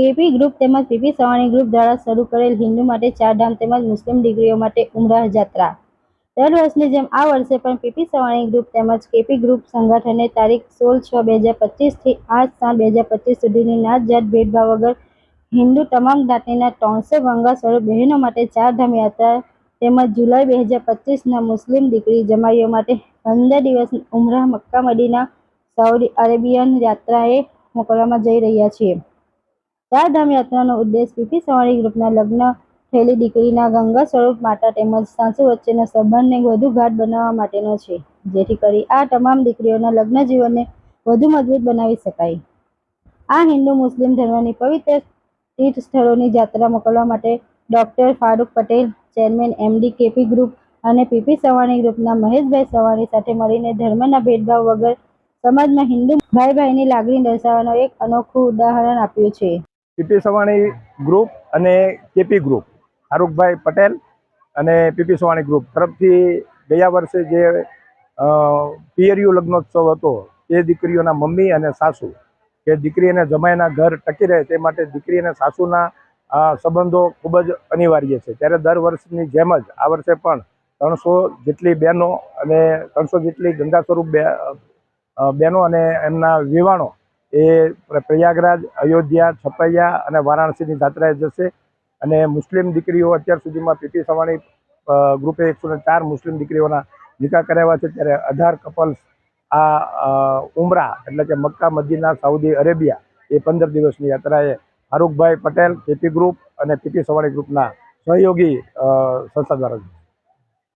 KP group તેમજ PP Savani group દ્વારા શરૂ કરેલ હિન્દુ માટે ચારધામ તેમજ મુસ્લિમ ડિગ્રીઓ માટે ઉમરાહ જાત્રા. દર વર્ષની જેમ આ વર્ષે પણ પીપી સવાણી ગ્રુપ તેમજ કેપી ગ્રુપ સંગઠને તારીખ સોળ છ બે હજાર પચીસથી આઠ સાત બે હજાર પચીસ સુધીની નાત જાત ભેદભાવ વગર હિન્દુ તમામ જ્ઞાતિના ત્રણસો ગંગા સ્વરૂપ બહેનો માટે ચારધામ યાત્રા તેમજ જુલાઈ બે હજાર પચીસના મુસ્લિમ દીકરી જમાઈઓ માટે પંદર દિવસ ઉમરાહ મક્કા મદીના સાઉદી અરેબિયન યાત્રાએ મોકલવામાં જઈ રહ્યા છીએ. ચારધામ યાત્રાનો ઉદ્દેશ પીપી સવાણી ગ્રુપના લગ્ન, થયેલી દીકરીના ગંગા સ્વરૂપ માતા તેમજ સાસુ વચ્ચેના સંબંધને વધુ ગાઢ બનાવવા માટેનો છે. જેથી કરી આ તમામ દીકરીઓના લગ્ન જીવનને વધુ મજબૂત બનાવી શકાય. આ હિન્દુ મુસ્લિમ ધર્મની પવિત્ર તીર્થ સ્થળોની યાત્રા મોકલવા માટે doctor Farooq Patel, chairman MD KP group અને પીપી સવાણી ગ્રુપના મહેશભાઈ સવાણી સાથે મળીને ધર્મના ભેદભાવ વગર સમાજમાં હિન્દુ ભાઈ ભાઈની લાગણી દર્શાવવાનું એક અનોખું ઉદાહરણ આપ્યું છે. પીપી સવાણી ગ્રુપ અને કેપી ગ્રુપ ફારૂકભાઈ પટેલ અને પીપી સવાણી ગ્રુપ તરફથી ગયા વર્ષે જે પિયરિયું લગ્નોત્સવ હતો એ દીકરીઓના મમ્મી અને સાસુ, કે દીકરી અને જમાઈના ઘર ટકી રહે તે માટે દીકરી અને સાસુના સંબંધો ખૂબ જ અનિવાર્ય છે. ત્યારે દર વર્ષની જેમ જ આ વર્ષે પણ ત્રણસો જેટલી બહેનો અને ત્રણસો જેટલી ગંગા સ્વરૂપ બહેનો અને એમના વિવાણો એ પ્રયાગરાજ, અયોધ્યા, છપૈયા અને વારાણસીની જાત્રાએ જશે. અને મુસ્લિમ દીકરીઓ અત્યાર સુધીમાં પીટી સવાણી ગ્રુપે એકસો ચાર મુસ્લિમ દીકરીઓના નિકાહ કરાવ્યા છે. ત્યારે અઢાર કપલ્સ આ ઉમરા એટલે કે મક્કા, મદીના, સાઉદી અરેબિયા એ પંદર દિવસની યાત્રાએ ફારૂકભાઈ પટેલ, કેપી ગ્રુપ અને પીટી સવાણી ગ્રુપના સહયોગી સંસ્થા દ્વારા